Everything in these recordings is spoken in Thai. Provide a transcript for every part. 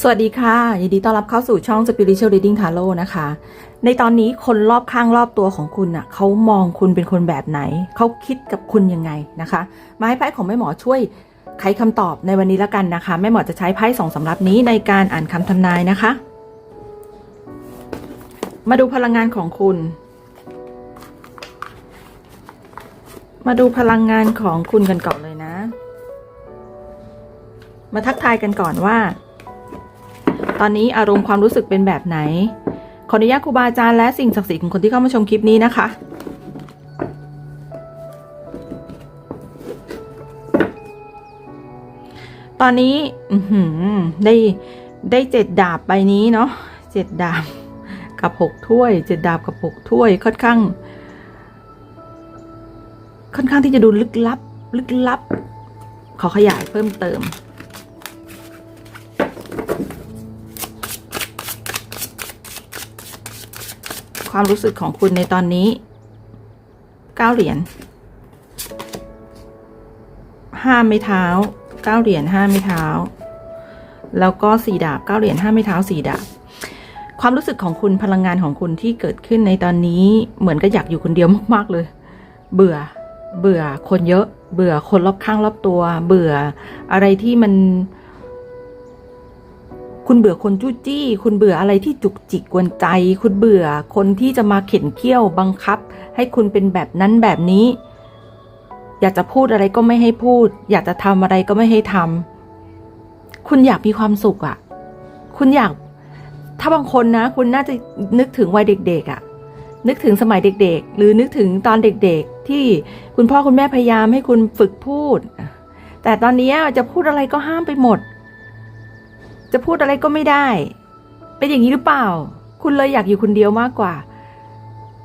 สวัสดีค่ะ ยินดีต้อนรับเข้าสู่ช่อง Spiritual Reading Tarot นะคะ ในตอนนี้คนรอบข้างรอบตัวของคุณน่ะเขามองคุณเป็นคนแบบไหน เขาคิดกับคุณยังไงนะคะ มาให้ไพ่ของแม่หมอช่วยไขคำตอบในวันนี้แล้วกันนะคะ แม่หมอจะใช้ไพ่สองสำรับนี้ในการอ่านคำทำนายนะคะ มาดูพลังงานของคุณ มาดูพลังงานของคุณกันก่อนเลยนะ มาทักทายกันก่อนว่า ตอนนี้อารมณ์ความรู้สึกเป็นแบบไหน ขออนุญาตครูบาอาจารย์และสิ่งศักดิ์สิทธิ์ของคนที่เข้ามาชมคลิปนี้นะคะตอนนี้ได้ได้เจ็ดดาบใบนี้เนาะเจ็ดดาบกับหกถ้วยเจ็ดดาบกับหกถ้วยค่อนข้าง ค่อนข้างที่จะดูลึกลับ ลึกลับ ขอขยายเพิ่มเติม ความรู้สึกของคุณในตอนนี้เก้าเหรียญห้าไม้เท้าเก้าเหรียญห้าไม้เท้า แล้วก็สี่ดาบเก้าเหรียญห้าไม้เท้าสี่ดาบความรู้สึกของคุณพลังงานของคุณที่เกิดขึ้นในตอนนี้เหมือนก็อยากอยู่คนเดียวมากๆเลย เบื่อ เบื่อคนเยอะ เบื่อคนรอบข้างรอบตัว เบื่ออะไรที่มัน คุณเบื่อคนจู้จี้ คุณเบื่ออะไรที่จุกจิกกวนใจ คุณเบื่อคนที่จะมาเข็นเคี้ยวบังคับ ให้คุณเป็นแบบนั้นแบบนี้ อยากจะพูดอะไรก็ไม่ให้พูด อยากจะทำอะไรก็ไม่ให้ทำคุณอยากมีความสุขอะ่ะ คุณอยาก ถ้าบางคนนะ คุณน่าจะนึกถึงวัยเด็ก ๆอะ่ะ นึกถึงสมัยเด็ก ๆ หรือนึกถึงตอนเด็ก ๆ ที่คุณพ่อคุณแม่พยายามให้คุณฝึกพูด แต่ตอนนี้จะพูดอะไรก็ห้ามไปหมด จะพูดอะไรก็ไม่ได้ เป็นอย่างนี้หรือเปล่า คุณเลยอยากอยู่คนเดียวมากกว่า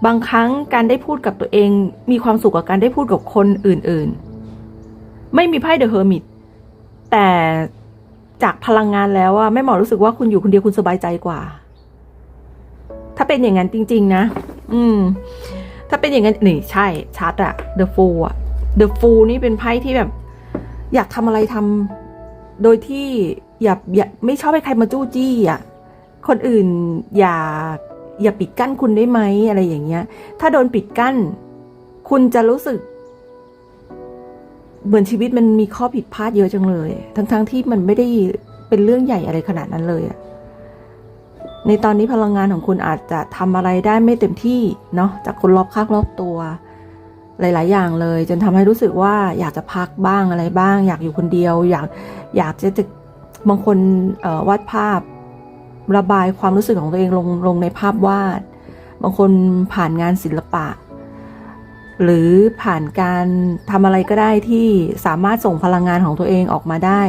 บางครั้งการได้พูดกับตัวเอง มีความสุขกับการได้พูดกับคนอื่นๆ ไม่มีไพ่เดอะเฮอร์มิตแต่จากพลังงานแล้วอะแม่หมอรู้สึกว่าคุณอยู่คนเดียวคุณสบายใจกว่า ถ้าเป็นอย่างนั้นจริง ๆ นะ อืม ถ้าเป็นอย่างนั้นนี่ใช่ชัดอะ The Fool อะ The Fool นี่เป็นไพ่ที่แบบ อยากทำอะไรทำโดยที่ อย่าอย่าไม่ชอบให้ใครมาจู้จี้อะคนอื่นอย่าอย่าปิดกั้นคุณได้ไหมอะไรอย่างเงี้ย ถ้าโดนปิดกั้น คุณจะรู้สึก เหมือนชีวิตมันมีข้อผิดพลาดเยอะจังเลย ทั้งๆทที่มันไม่ได้เป็นเรื่องใหญ่อะไรขนาดนั้นเลยอะในตอนนี้พลังงานของคุณอาจจะทำอะไรได้ไม่เต็มที่เนาะจากคนรอบข้างรอบตัว หลาย ๆ อย่างเลย จนทำให้รู้สึกว่าอยากจะพักบ้างอะไรบ้าง อยากอยู่คนเดียว อยากอยากจะจะ บางคนวาดภาพระบายความรู้สึกของตัวเองลงลงในภาพวาด บางคนผ่านงานศิลปะ หรือผ่านการทำอะไรก็ได้ที่สามารถส่งพลังงานของตัวเองออกมาได้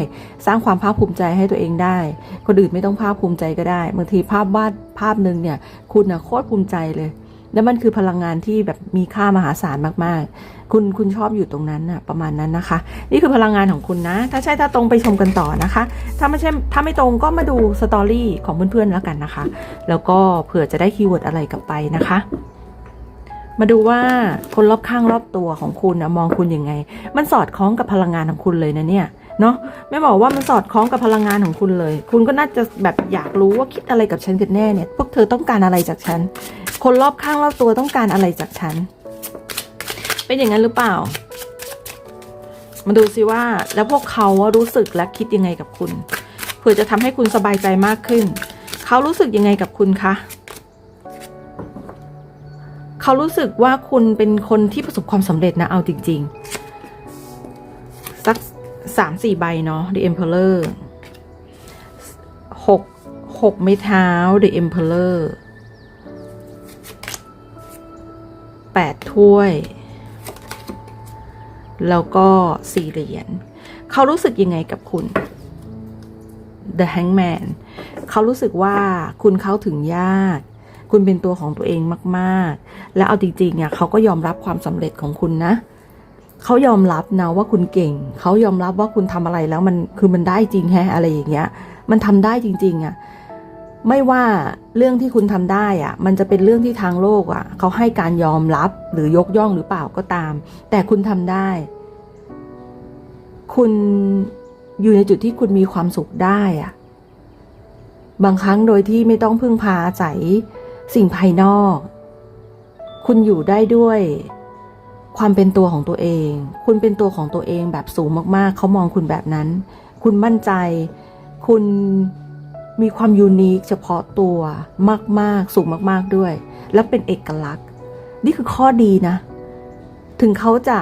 สร้างความภาคภูมิใจให้ตัวเองได้ คนอื่นไม่ต้องภาคภูมิใจก็ได้ บางทีภาพวาดภาพหนึ่งเนี่ย คุณนะโคตรภูมิใจเลย แล้วมันคือพลังงานที่แบบมีค่ามหาศาลมากๆ คุณคุณชอบอยู่ตรงนั้นนะประมาณนั้นนะคะ นี่คือพลังงานของคุณนะ ถ้าใช่ถ้าตรงไปชมกันต่อนะคะ ถ้าไม่ใช่ถ้าไม่ตรงก็มาดูสตอรี่ของเพื่อนๆแล้วกันนะคะ แล้วก็เผื่อจะได้คีย์เวิร์ดอะไรกลับไปนะคะมาดูว่าคนรอบข้างรอบตัวของคุณนะมองคุณยังไง มันสอดคล้องกับพลังงานของคุณเลยนะเนี่ย เนาะไม่บอกว่ามันสอดคล้องกับพลังงานของคุณเลย คุณก็น่าจะแบบอยากรู้ว่าคิดอะไรกับฉันกันแน่เนี่ย พวกเธอต้องการอะไรจากฉัน คนรอบข้างรอบตัวต้องการอะไรจากฉัน เป็นอย่างนั้นหรือเปล่า มาดูสิว่าแล้วพวกเขาว่ารู้สึกและคิดยังไงกับคุณ เพื่อจะทำให้คุณสบายใจมากขึ้น เขารู้สึกยังไงกับคุณคะเขารู้สึกว่าคุณเป็นคนที่ประสบความสำเร็จนะเอาจริง ๆ สามสี่ใบเนาะ The Emperor หกหกไม้เท้า The Emperor แปดถ้วย แล้วก็สี่เหรียญเขารู้สึกยังไงกับคุณ The Hangman เขารู้สึกว่าคุณเข้าถึงยาก คุณเป็นตัวของตัวเองมาก ๆ และเอาจริงๆอะเขาก็ยอมรับความสำเร็จของคุณนะ เขายอมรับนะว่าคุณเก่ง เขายอมรับว่าคุณทำอะไรแล้วมันคือมันได้จริงแฮะอะไรอย่างเงี้ย มันทำได้จริง ๆอะไม่ว่าเรื่องที่คุณทำได้อะมันจะเป็นเรื่องที่ทางโลกอะเขาให้การยอมรับหรือยกย่องหรือเปล่าก็ตาม แต่คุณทำได้ คุณอยู่ในจุดที่คุณมีความสุขได้อะบางครั้งโดยที่ไม่ต้องพึ่งพาอาศัยสิ่งภายนอก คุณอยู่ได้ด้วย ความเป็นตัวของตัวเอง คุณเป็นตัวของตัวเองแบบสูงมากๆ เขามองคุณแบบนั้น คุณมั่นใจ คุณมีความยูนิคเฉพาะตัวมากๆ สูงมากๆด้วย และเป็นเอกลักษณ์ นี่คือข้อดีนะ ถึงเขาจะ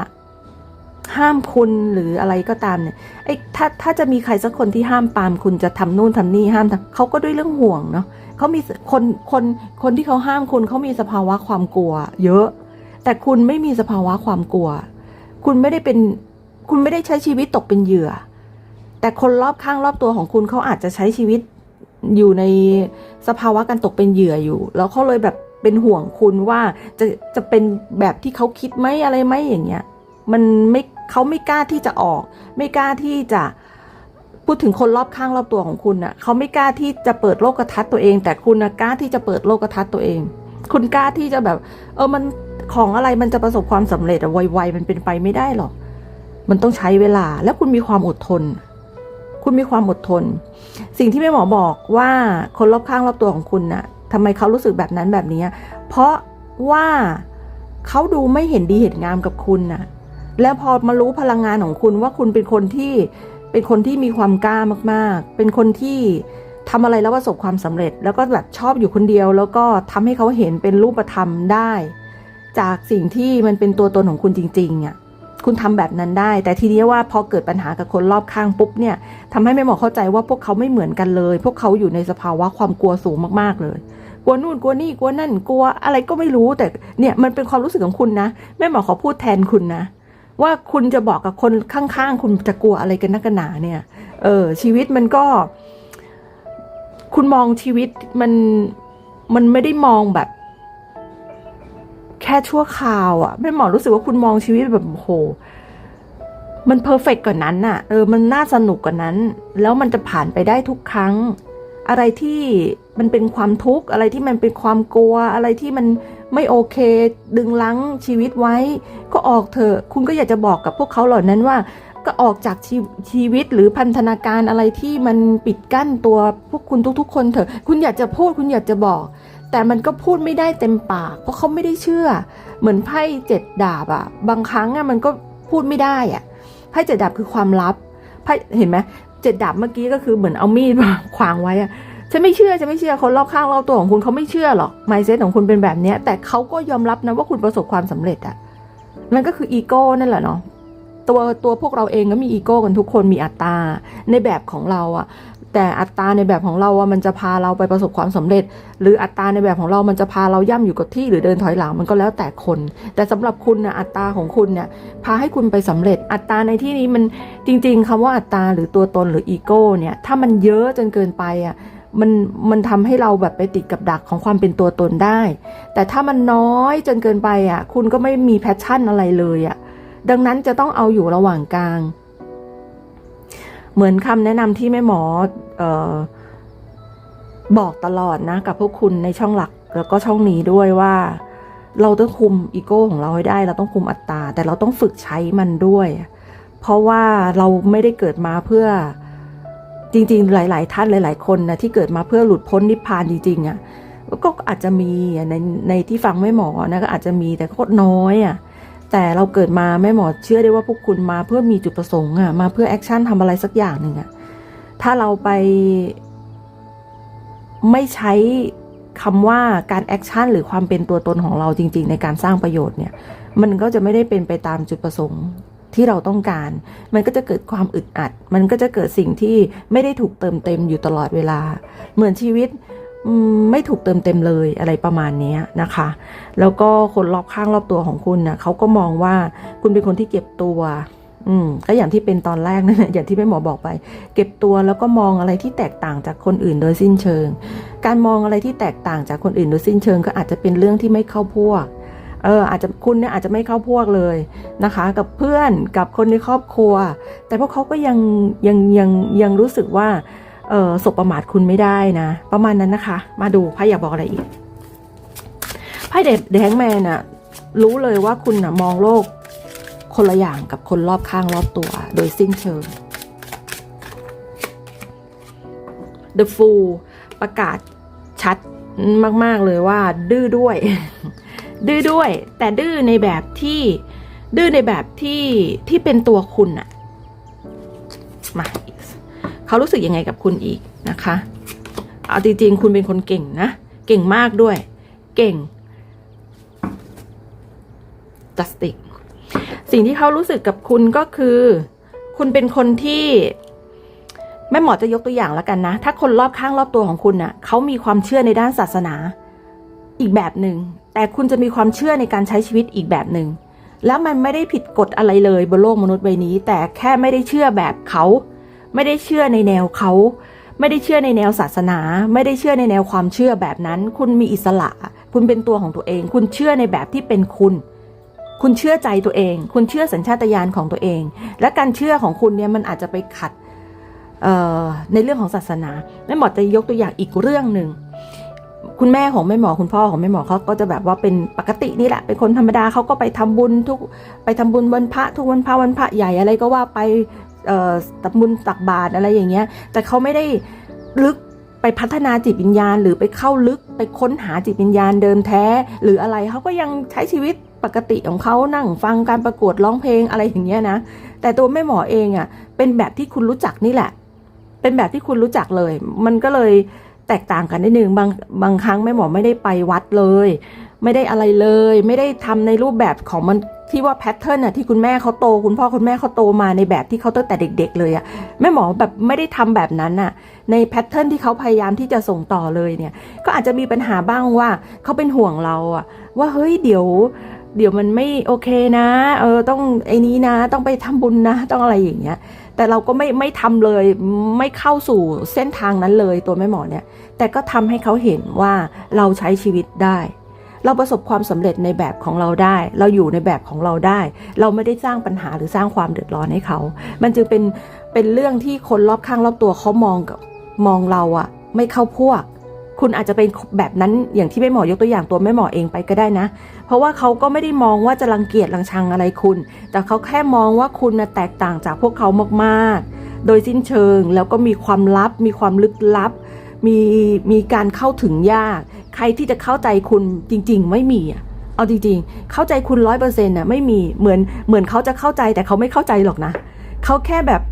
ห้ามคุณหรืออะไรก็ตามเนี่ยไอ้ถ้าถ้าจะมีใครสักคนที่ห้ามปามคุณจะทำนู่นทำนี่ห้ามเขาก็ด้วยเรื่องห่วงเนาะเขามีคนคนคนที่เขาห้ามคุณเขามีสภาวะความกลัว เยอะ แต่คุณไม่มีสภาวะความกลัว คุณไม่ได้เป็น คุณไม่ได้ใช้ชีวิตตกเป็นเหยื่อ แต่คนรอบข้างรอบตัวของคุณเขาอาจจะใช้ชีวิตอยู่ในสภาวะการตกเป็นเหยื่ออยู่ แล้วเขาเลยแบบเป็นห่วงคุณว่าจะจะเป็นแบบที่เขาคิดไหมอะไรไหมอย่างเงี้ย มันไม่เขาไม่กล้าที่จะออก ไม่กล้าที่จะพูดถึงคนรอบข้างรอบตัวของคุณน่ะเขาไม่กล้าที่จะเปิดโลกทัศน์ตัวเอง แต่คุณนะกล้าที่จะเปิดโลกทัศน์ตัวเอง คุณกล้าที่จะแบบ เออมันของอะไรมันจะประสบความสำเร็จอะไวๆมันเป็นไปไม่ได้หรอก มันต้องใช้เวลา แล้วคุณมีความอดทน คุณมีความอดทน สิ่งที่แม่หมอบอกว่าคนรอบข้างรอบตัวของคุณน่ะทำไมเขารู้สึกแบบนั้นแบบนี้ เพราะว่าเขาดูไม่เห็นดีเห็นงามกับคุณน่ะ แล้วพอมารู้พลังงานของคุณว่าคุณเป็นคนที่เป็นคนที่มีความกล้ามาก ๆ เป็นคนที่ ทำอะไรแล้วประสบความสำเร็จ แล้วก็แบบชอบอยู่คนเดียว แล้วก็ทำให้เขาเห็นเป็นรูปธรรมได้ จากสิ่งที่มันเป็นตัวตนของคุณจริงๆอะคุณทำแบบนั้นได้ แต่ทีนี้ว่าพอเกิดปัญหากับคนรอบข้างปุ๊บเนี่ยทำให้แม่หมอเข้าใจว่าพวกเขาไม่เหมือนกันเลย พวกเขาอยู่ในสภาวะความกลัวสูงมากๆเลย กลัวนู่นกลัวนี่กลัวนั่นกลัวอะไรก็ไม่รู้แต่เนี่ยมันเป็นความรู้สึกของคุณนะแม่หมอขอพูดแทนคุณนะ ว่าคุณจะบอกกับคนข้างๆ คุณจะกลัวอะไรกันนักกันหนาเนี่ยเออชีวิตมันก็ คุณมองชีวิตมันมันไม่ได้มองแบบ แค่ชั่วคราวอะ่ะแม่หมอรู้สึกว่าคุณมองชีวิตแบบโหมันเพอร์เฟกกว่านั้นน่ะเออมันน่าสนุกกว่านั้น แล้วมันจะผ่านไปได้ทุกครั้ง อะไรที่มันเป็นความทุกข์อะไรที่มันเป็นความกลัว อะไรที่มันไม่โอเค ดึงลังชีวิตไว้ ก็ออกเถอะ คุณก็อยากจะบอกกับพวกเขาเหล่านั้นว่า ก็ออกจากชีชีวิตหรือพันธนาการอะไรที่มันปิดกั้นตัวพวกคุณทุก ๆ คนเถอะ คุณอยากจะพูดคุณอยากจะบอก แต่มันก็พูดไม่ได้เต็มปาก เพราะเขาไม่ได้เชื่อ เหมือนไพ่เจ็ดดาบอะบางครั้งอะมันก็พูดไม่ได้อะไพ่เจ็ดดาบคือความลับไพ่เห็นไหมเจ็ดดาบเมื่อกี้ก็คือเหมือนเอามีดมาขวางไว้อะฉันไม่เชื่อฉันไม่เชื่อคนรอบข้างรอบตัวของคุณเขาไม่เชื่อหรอกไมเซ็ตของคุณเป็นแบบนี้แต่เขาก็ยอมรับนะว่าคุณประสบความสำเร็จอะนั่นก็คืออีโก้นั่นแหละเนาะ ตัวตัวพวกเราเองก็มีอีโก้กันทุกคนมีอัตตาในแบบของเราอะแต่อัตราในแบบของเราอะมันจะพาเราไปประสบความสำเร็จ หรืออัตราในแบบของเรามันจะพาเราย่ำอยู่กับที่หรือเดินถอยหลังมันก็แล้วแต่คน แต่สำหรับคุณนะอัตราของคุณเนี่ยพาให้คุณไปสำเร็จ อัตราในที่นี้มันจริง ๆคำว่าอัตราหรือตัวตนหรืออีโก้เนี่ยถ้ามันเยอะจนเกินไปอะมันมันทำให้เราแบบไปติดกับดักของความเป็นตัวตนได้ แต่ถ้ามันน้อยจนเกินไปอะ คุณก็ไม่มีแพชชั่นอะไรเลยอะ ดังนั้นจะต้องเอาอยู่ระหว่างกลาง เหมือนคำแนะนำที่แม่หมอออบอกตลอดนะ กับพวกคุณในช่องหลักแล้วก็ช่องนี้ด้วยว่า เราต้องคุมอีโก้ของเราให้ได้ เราต้องคุมอัตตาแต่เราต้องฝึกใช้มันด้วย เพราะว่าเราไม่ได้เกิดมาเพื่อจริง ๆ หลาย ๆ ท่านหลาย ๆ คนนะที่เกิดมาเพื่อหลุดพ้นนิพพานจริง ๆอะ่ะก็อาจจะมีในในที่ฟังแม่หมอนะก็อาจจะมีแต่ก็น้อยอะ่ะ แต่เราเกิดมาแม่หมอเชื่อได้ว่าพวกคุณมาเพื่อมีจุดประสงค์อะ่ะมาเพื่อแอคชั่นทำอะไรสักอย่างหนึ่งอะถ้าเราไป ไม่ใช้คำว่าการแอคชั่นหรือความเป็นตัวตนของเราจริง ๆ ในการสร้างประโยชน์เนี่ย มันก็จะไม่ได้เป็นไปตามจุดประสงค์ที่เราต้องการ มันก็จะเกิดความอึดอัด มันก็จะเกิดสิ่งที่ไม่ได้ถูกเติมเต็มอยู่ตลอดเวลา เหมือนชีวิต ไม่ถูกเติมเต็มเลยอะไรประมาณนี้นะคะ แล้วก็คนรอบข้างรอบตัวของคุณนะ่ะเขาก็มองว่าคุณเป็นคนที่เก็บตัว อืมก็อย่างที่เป็นตอนแรกนั่นแหละอย่างที่แม่หมอบอกไป เก็บตัวแล้วก็มองอะไรที่แตกต่างจากคนอื่นโดยสิ้นเชิง การมองอะไรที่แตกต่างจากคนอื่นโดยสิ้นเชิง ก็อาจจะเป็นเรื่องที่ไม่เข้าพวกเอออาจจะคุณเนี่ยอาจจะไม่เข้าพวกเลยนะคะ กับเพื่อนกับคนในครอบครัว แต่พวกเขาก็ยังยังยังยังรู้สึกว่า เออสบประมาทคุณไม่ได้นะ ประมาณนั้นนะคะ มาดูไพ่อยากบอกอะไรอีกไพ่เดดแฮงแมนอะรู้เลยว่าคุณอะมองโลกคนละอย่างกับคนรอบข้างรอบตัว โดยสิ้นเชิง The Fool ประกาศชัดมาก ๆ เลยว่า ดื้อด้วย ดื้อด้วย แต่ดื้อในแบบที่ดื้อในแบบที่ที่เป็นตัวคุณอะมา เขารู้สึกยังไงกับคุณอีกนะคะ เอาจริงๆ คุณเป็นคนเก่งนะ เก่งมากด้วย เก่งจัสติกสิ่งที่เขารู้สึกกับคุณก็คือ คุณเป็นคนที่แม่หมอจะยกตัวอย่างแล้วกันนะ ถ้าคนรอบข้างรอบตัวของคุณน่ะเขามีความเชื่อในด้านศาสนา อีกแบบหนึ่งแต่คุณจะมีความเชื่อในการใช้ชีวิตอีกแบบหนึ่งแล้วมันไม่ได้ผิดกฎอะไรเลยบนโลกมนุษย์ใบนี้ แต่แค่ไม่ได้เชื่อแบบเขา ไม่ได้เชื่อในแนวเขาไม่ได้เชื่อในแนวศาสนา ไม่ได้เชื่อในแนวความเชื่อแบบนั้น คุณมีอิสระ คุณเป็นตัวของตัวเอง คุณเชื่อในแบบที่เป็นคุณ คุณเชื่อใจตัวเอง คุณเชื่อสัญชาตญาณของตัวเอง และการเชื่อของคุณเนี่ยมันอาจจะไปขัดในเรื่องของศาสนาแม่หมอจะยกตัวอย่างอีกเรื่องหนึ่งคุณแม่ของแม่หมอคุณพ่อของแม่หมอเขาก็จะแบบว่าเป็นปกตินี่แหละเป็นคนธรรมดาเขาก็ไปทำบุญทุกไปทำบุญวันพระทุกวันพระวันพระใหญ่อะไรก็ว่าไป ตักบุญตักบาตรอะไรอย่างเงี้ย แต่เขาไม่ได้ลึกไปพัฒนาจิตวิญญาณ หรือไปเข้าลึกไปค้นหาจิตวิญญาณเดิมแท้ หรืออะไรเขาก็ยังใช้ชีวิตปกติของเขานั่งฟังการประกวดร้องเพลงอะไรอย่างเงี้ยนะ แต่ตัวแม่หมอเองอะ่ะเป็นแบบที่คุณรู้จักนี่แหละ เป็นแบบที่คุณรู้จักเลย มันก็เลยแตกต่างกันนิดนึงบางบางครั้งแม่หมอไม่ได้ไปวัดเลย ไม่ได้อะไรเลย ไม่ได้ทำในรูปแบบของมัน ที่ว่าแพทเทิร์นอะที่คุณแม่เขาโต คุณพ่อคุณแม่เขาโตมาในแบบที่เขาตั้งแต่เด็ก ๆ เลยอะแม่หมอแบบไม่ได้ทำแบบนั้นอะในแพทเทิร์นที่เขาพยายามที่จะส่งต่อเลยเนี่ย ก็อาจจะมีปัญหาบ้างว่าเขาเป็นห่วงเราอะว่าเฮ้ยเดี๋ยว เดี๋ยวมันไม่โอเคนะ เออต้องไอ้นี้นะ ต้องไปทำบุญนะ ต้องอะไรอย่างเงี้ยแต่เราก็ไม่ไม่ทำเลยไม่เข้าสู่เส้นทางนั้นเลยตัวแม่หมอเนี่ย แต่ก็ทำให้เขาเห็นว่าเราใช้ชีวิตได้ เราประสบความสำเร็จในแบบของเราได้ เราอยู่ในแบบของเราได้ เราไม่ได้สร้างปัญหาหรือสร้างความเดือดร้อนให้เขา มันจึงเป็นเป็นเรื่องที่คนรอบข้างรอบตัวเขามองกับมองเราอะไม่เข้าพวก คุณอาจจะเป็นแบบนั้นอย่างที่แม่หมอยกตัวอย่างตัวแม่หมอเองไปก็ได้นะ เพราะว่าเขาก็ไม่ได้มองว่าจะรังเกียจรังชังอะไรคุณ แต่เขาแค่มองว่าคุณนะแตกต่างจากพวกเขามากๆ โดยสิ้นเชิงแล้วก็มีความลับ มีความลึกลับ มีมีการเข้าถึงยาก ใครที่จะเข้าใจคุณจริง ๆ ไม่มีอะเอาจริง ๆ เข้าใจคุณร้อยเปอร์เซ็นต์น่ะไม่มีเหมือนเหมือนเขาจะเข้าใจแต่เขาไม่เข้าใจหรอกนะเขาแค่แบบ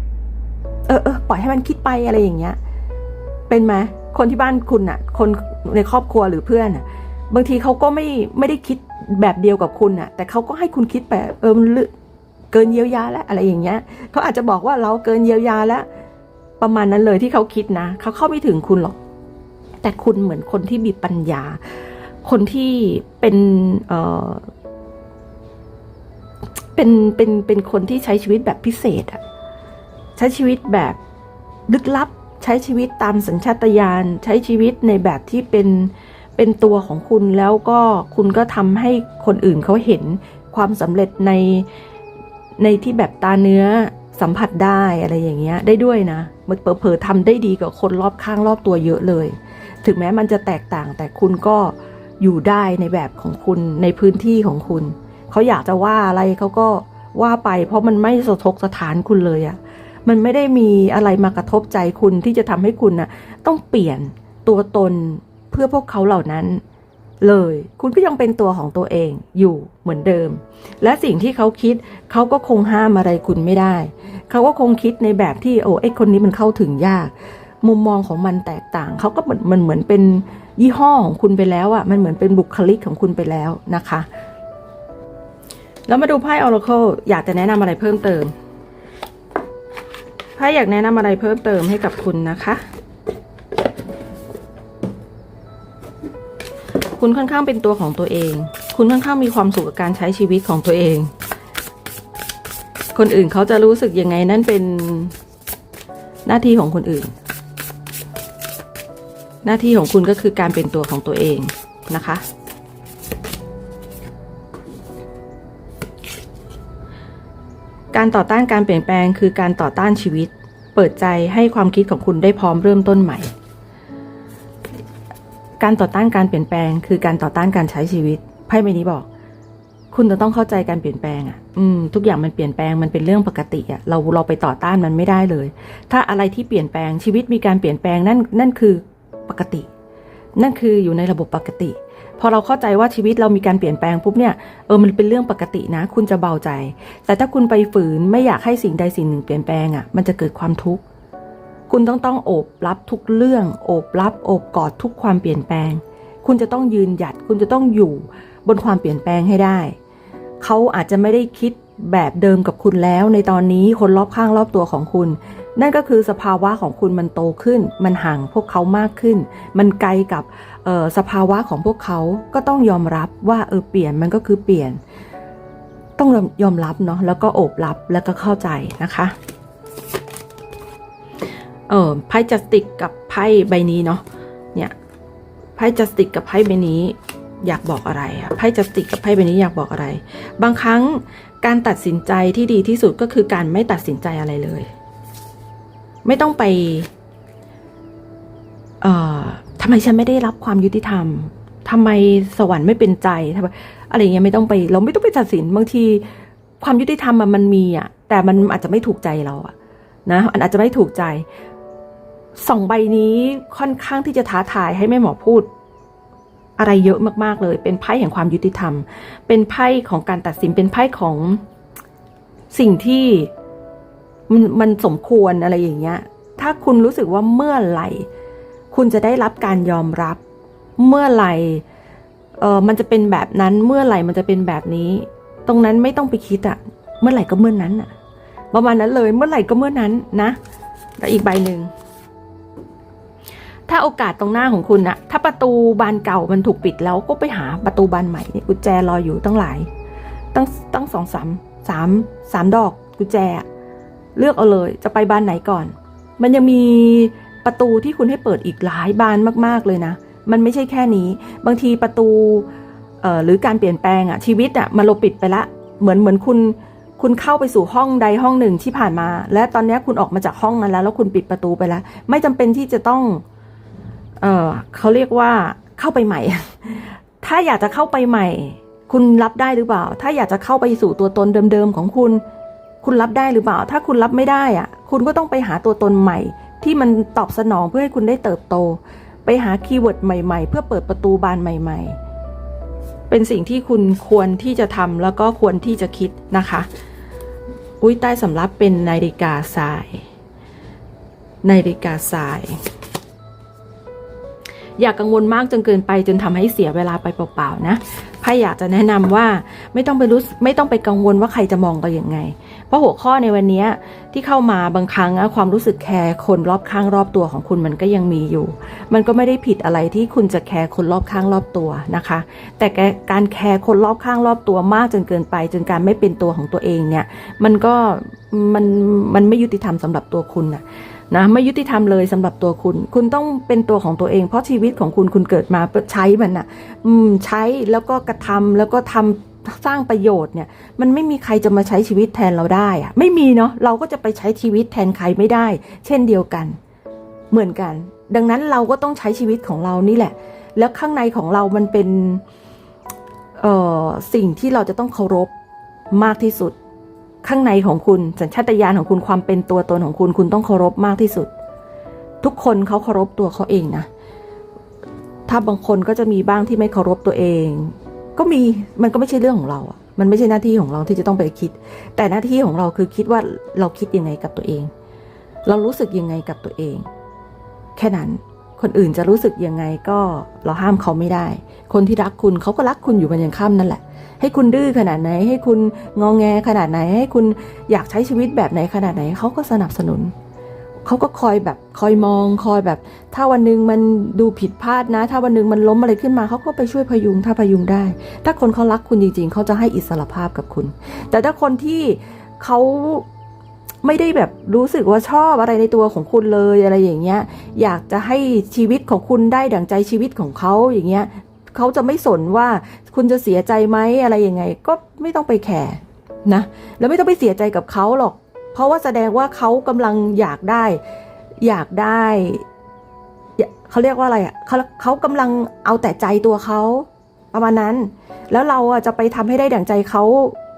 เออเออปล่อยให้มันคิดไปอะไรอย่างเงี้ย เป็นไหมคนที่บ้านคุณน่ะ คนในครอบครัวหรือเพื่อนน่ะ บางทีเขาก็ไม่ไม่ได้คิดแบบเดียวกับคุณน่ะ แต่เขาก็ให้คุณคิดไปเออมันลึกเกินเยียวยาแล้วอะไรอย่างเงี้ยเขาอาจจะบอกว่าเราเกินเยียวยาแล้ว ประมาณนั้นเลยที่เขาคิดนะเขาเข้าไม่ถึงคุณหรอก แต่คุณเหมือนคนที่มีปัญญา คนที่เป็นเออเป็นเป็นเป็นคนที่ใช้ชีวิตแบบพิเศษอะใช้ชีวิตแบบลึกลับ ใช้ชีวิตตามสัญชาตญาณใช้ชีวิตในแบบที่เป็นเป็นตัวของคุณแล้วก็คุณก็ทำให้คนอื่นเขาเห็นความสำเร็จในในที่แบบตาเนื้อสัมผัสได้อะไรอย่างเงี้ยได้ด้วยนะมันเผลอๆทำได้ดีกว่าคนรอบข้างรอบตัวเยอะเลย ถึงแม้มันจะแตกต่าง แต่คุณก็อยู่ได้ในแบบของคุณในพื้นที่ของคุณ เขาอยากจะว่าอะไรเขาก็ว่าไป เพราะมันไม่สะทกสถานคุณเลยอะมันไม่ได้มีอะไรมากระทบใจคุณที่จะทำให้คุณน่ะต้องเปลี่ยนตัวตนเพื่อพวกเขาเหล่านั้น เลย คุณก็ยังเป็นตัวของตัวเองอยู่เหมือนเดิม และสิ่งที่เขาคิดเขาก็คงห้ามอะไรคุณไม่ได้ เขาก็คงคิดในแบบที่โอ้ไอ้คนนี้มันเข้าถึงยาก มุมมองของมันแตกต่าง เขาก็เหมือนมันเหมือนเป็นยี่ห้อของคุณไปแล้วอะ่ะ มันเหมือนเป็นบุคลิกของคุณไปแล้วนะคะ แล้วมาดูไพ่ Oracle อยากจะแนะนำอะไรเพิ่มเติม ไพ่อยากแนะนำอะไรเพิ่มเติมให้กับคุณนะคะ คุณค่อนข้างเป็นตัวของตัวเอง คุณค่อนข้างมีความสุขกับการใช้ชีวิตของตัวเอง คนอื่นเขาจะรู้สึกยังไงนั่นเป็นหน้าที่ของคนอื่น หน้าที่ของคุณก็คือการเป็นตัวของตัวเองนะคะ การต่อต้านการเปลี่ยนแปลงคือการต่อต้านชีวิต เปิดใจให้ความคิดของคุณได้พร้อมเริ่มต้นใหม่ การต่อต้านการเปลี่ยนแปลง คือการต่อต้านการใช้ชีวิตไพ่ใบนี้บอก คุณจะต้องเข้าใจการเปลี่ยนแปลงอะ อืม ทุกอย่างมันเปลี่ยนแปลงมันเป็นเรื่องปกติอะเราเราไปต่อต้านมันไม่ได้เลย ถ้าอะไรที่เปลี่ยนแปลงชีวิตมีการเปลี่ยนแปลงนั่นนั่นคือ ปกติ นั่นคืออยู่ในระบบปกติ พอเราเข้าใจว่าชีวิตเรามีการเปลี่ยนแปลงปุ๊บเนี่ยเออมันเป็นเรื่องปกตินะ คุณจะเบาใจ แต่ถ้าคุณไปฝืนไม่อยากให้สิ่งใดสิ่งหนึ่งเปลี่ยนแปลงอะ่ะมันจะเกิดความทุกข์คุณต้องต้องโอบรับทุกเรื่อง โอบรับโอบกอดทุกความเปลี่ยนแปลง คุณจะต้องยืนหยัด คุณจะต้องอยู่บนความเปลี่ยนแปลงให้ได้ เขาอาจจะไม่ได้คิดแบบเดิมกับคุณแล้วในตอนนี้คนรอบข้างรอบตัวของคุณ นั่นก็คือสภาวะของคุณมันโตขึ้น มันห่างพวกเขามากขึ้น มันไกลกับออสภาวะของพวกเขาก็ต้องยอมรับว่าเออเปลี่ยนมันก็คือเปลี่ยน ต้องยอมรับเนาะแล้วก็โอบรับแล้วก็เข้าใจนะคะเออไพ่จัสติกกับไพ่ใบนี้เนาะเนี่ยไพ่จัสติกกับไพ่ใบนี้อยากบอกอะไรอะไพ่จัสติกกับไพ่ใบนี้อยากบอกอะไร บางครั้งการตัดสินใจที่ดีที่สุดก็คือการไม่ตัดสินใจอะไรเลย ไม่ต้องไปเอ่อทำไมฉันไม่ได้รับความยุติธรรมทำไมสวรรค์ไม่เป็นใจทำไมอะไรอย่างเงี้ยไม่ต้องไป เราไม่ต้องไปตัดสินบางทีความยุติธรรมมันมีอะ แต่มันอาจจะไม่ถูกใจเราอะนะอันอาจจะไม่ถูกใจสองใบนี้ค่อนข้างที่จะท้าทายให้แม่หมอพูด อะไรเยอะมากๆเลย เป็นไพ่แห่งความยุติธรรม เป็นไพ่ของการตัดสินเป็นไพ่ของสิ่งที่ มันมันสมควรอะไรอย่างเงี้ย ถ้าคุณรู้สึกว่าเมื่อไหร่ คุณจะได้รับการยอมรับ เมื่อไหร่เออมันจะเป็นแบบนั้นเมื่อไหร่มันจะเป็นแบบนี้ ตรงนั้นไม่ต้องไปคิดอะเมื่อไหร่ก็เมื่อนั้นอะประมาณนั้นเลยเมื่อไหร่ก็เมื่อนั้นนะแล้วอีกใบหนึ่งถ้าโอกาสตรงหน้าของคุณนะถ้าประตูบานเก่ามันถูกปิดแล้วก็ไปหาประตูบานใหม่นี่กุญแจรออยู่ตั้งหลาย ตั้งตั้งสองสามสามสามดอกกุญแจ เลือกเอาเลยจะไปบานไหนก่อน มันยังมีประตูที่คุณให้เปิดอีกหลายบานมากๆเลยนะ มันไม่ใช่แค่นี้ บางทีประตูเอ่อหรือการเปลี่ยนแปลงอะชีวิตอะมันเราปิดไปละ เหมือนเหมือนคุณคุณเข้าไปสู่ห้องใดห้องหนึ่งที่ผ่านมา และตอนนี้คุณออกมาจากห้องนั้นแล้ว แล้วคุณปิดประตูไปแล้ว ไม่จำเป็นที่จะต้อง เออเขาเรียกว่าเข้าไปใหม่ ถ้าอยากจะเข้าไปใหม่ คุณรับได้หรือเปล่า ถ้าอยากจะเข้าไปสู่ตัวตนเดิมๆของคุณ คุณรับได้หรือเปล่า ถ้าคุณรับไม่ได้อะคุณก็ต้องไปหาตัวตนใหม่ ที่มันตอบสนองเพื่อให้คุณได้เติบโต ไปหาคีย์เวิร์ดใหม่ๆ เพื่อเปิดประตูบานใหม่ ๆ เป็นสิ่งที่คุณควรที่จะทำแล้วก็ควรที่จะคิดนะคะ อุ้ยใต้สำรับเป็นนาฬิกาทรายนาฬิกาทราย อย่ากกังวลมากจนเกินไปจนทำให้เสียเวลาไปเปล่าๆนะ พ่อยากจะแนะนำว่าไม่ต้องไปรู้ไม่ต้องไปกังวลว่าใครจะมองเราอย่างไง เพราะหัวข้อในวันนี้ที่เข้ามาบางครั้งอะความรู้สึกแคร์คนรอบข้างรอบตัวของคุณมันก็ยังมีอยู่ มันก็ไม่ได้ผิดอะไรที่คุณจะแคร์คนรอบข้างรอบตัวนะคะ แต่การแคร์คนรอบข้างรอบตัวมากจนเกินไป จนการไม่เป็นตัวของตัวเองเนี่ย มันก็มันมันไม่ยุติธรรมสำหรับตัวคุณน่ะ นะไม่ยุติธรรมเลยสำหรับตัวคุณ คุณต้องเป็นตัวของตัวเอง เพราะชีวิตของคุณคุณเกิดมาใช้มันน่ะอืมใช้แล้วก็กระทำแล้วก็ทำสร้างประโยชน์เนี่ยมันไม่มีใครจะมาใช้ชีวิตแทนเราได้อะไม่มีเนาะเราก็จะไปใช้ชีวิตแทนใครไม่ได้ เช่นเดียวกัน เหมือนกัน ดังนั้นเราก็ต้องใช้ชีวิตของเรานี่แหละ แล้วข้างในของเรามันเป็นเอ่อสิ่งที่เราจะต้องเคารพมากที่สุด ข้างในของคุณสัญชาตญาณของคุณความเป็นตัวตนของคุณคุณต้องเคารพมากที่สุด ทุกคนเขาเคารพตัวเขาเองนะ ถ้าบางคนก็จะมีบ้างที่ไม่เคารพตัวเอง ก็มีมันก็ไม่ใช่เรื่องของเราอะมันไม่ใช่หน้าที่ของเราที่จะต้องไปคิด แต่หน้าที่ของเราคือคิดว่าเราคิดยังไงกับตัวเอง เรารู้สึกยังไงกับตัวเอง แค่นั้น คนอื่นจะรู้สึกยังไงก็เราห้ามเขาไม่ได้ คนที่รักคุณเขาก็รักคุณอยู่บนยังค่ำนั่นแหละ ให้คุณดื้อขนาดไหน ให้คุณงองแงขนาดไหน ให้คุณอยากใช้ชีวิตแบบไหนขนาดไหนเขาก็สนับสนุนเขาก็คอยแบบคอยมองคอยแบบ ถ้าวันหนึ่งมันดูผิดพลาดนะ ถ้าวันหนึ่งมันล้มอะไรขึ้นมาเขาก็ไปช่วยพยุงถ้าพยุงได้ ถ้าคนเขารักคุณจริงๆเขาจะให้อิสรภาพกับคุณ แต่ถ้าคนที่เขา ไม่ได้แบบรู้สึกว่าชอบอะไรในตัวของคุณเลยอะไรอย่างเงี้ย อยากจะให้ชีวิตของคุณได้ดั่งใจชีวิตของเขาอย่างเงี้ยเขาจะไม่สนว่าคุณจะเสียใจไหมอะไรยังไง ก็ไม่ต้องไปแคร์นะแล้วไม่ต้องไปเสียใจกับเขาหรอก เพราะว่าแสดงว่าเขากำลังอยากได้ อยากได้เขาเรียกว่าอะไรอะเขาเขากำลังเอาแต่ใจตัวเขาประมาณนั้น แล้วเราอะจะไปทำให้ได้ดั่งใจเขา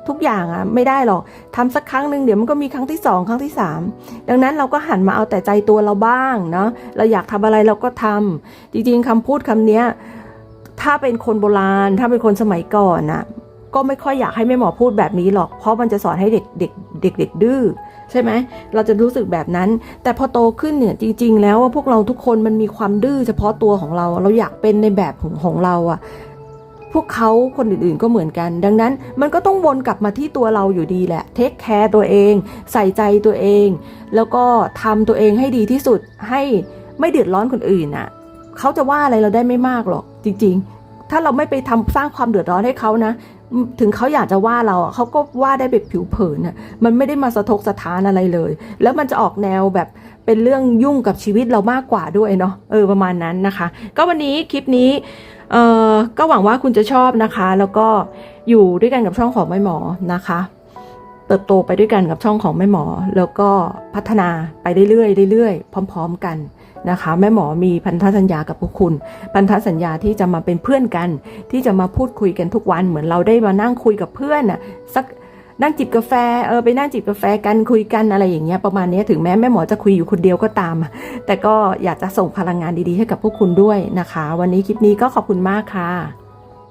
ทุกอย่างอะไม่ได้หรอกทำสักครั้งหนึ่งเดี๋ยวมันก็มีครั้งที่สองครั้งที่สามดังนั้นเราก็หันมาเอาแต่ใจตัวเราบ้างเนาะเราอยากทำอะไรเราก็ทำจริงๆคำพูดคำเนี้ยถ้าเป็นคนโบราณ ถ้าเป็นคนสมัยก่อนน่ะก็ไม่ค่อยอยากให้แม่หมอพูดแบบนี้หรอกเพราะมันจะสอนให้เด็กเด็กเด็กเด็กดื้อใช่ไหมเราจะรู้สึกแบบนั้น แต่พอโตขึ้นเนี่ยจริง ๆ แล้วว่าพวกเราทุกคนมันมีความดื้อเฉพาะตัวของเรา เราอยากเป็นในแบบของของเราอะ พวกเขาคนอื่นๆก็เหมือนกัน ดังนั้นมันก็ต้องวนกลับมาที่ตัวเราอยู่ดีแหละ เทคแคร์ตัวเอง ใส่ใจตัวเอง แล้วก็ทำตัวเองให้ดีที่สุดให้ไม่เดือดร้อนคนอื่นน่ะเขาจะว่าอะไรเราได้ไม่มากหรอกจริง ๆ ถ้าเราไม่ไปทำสร้างความเดือดร้อนให้เขานะ ถึงเขาอยากจะว่าเราเขาก็ว่าได้แบบผิวเผินอะมันไม่ได้มาสะทกสะท้านอะไรเลย แล้วมันจะออกแนวแบบเป็นเรื่องยุ่งกับชีวิตเรามากกว่าด้วยเนาะเออประมาณนั้นนะคะ ก็วันนี้คลิปนี้เอ่อก็หวังว่าคุณจะชอบนะคะ แล้วก็อยู่ด้วยกันกับช่องของแม่หมอนะคะเติบโตไปด้วยกันกับช่องของแม่หมอ แล้วก็พัฒนาไปเรื่อยๆเรื่อยๆพร้อม ๆ กัน นะคะแม่หมอมีพันธสัญญากับพวกคุณ พันธสัญญาที่จะมาเป็นเพื่อนกัน ที่จะมาพูดคุยกันทุกวันเหมือนเราได้มานั่งคุยกับเพื่อนน่ะสักนั่งจิบกาแฟเออไปนั่งจิบกาแฟกันคุยกันอะไรอย่างเงี้ยประมาณนี้ถึงแม้แม่หมอจะคุยอยู่คนเดียวก็ตาม แต่ก็อยากจะส่งพลังงานดีๆให้กับพวกคุณด้วยนะคะ วันนี้คลิปนี้ก็ขอบคุณมากค่ะ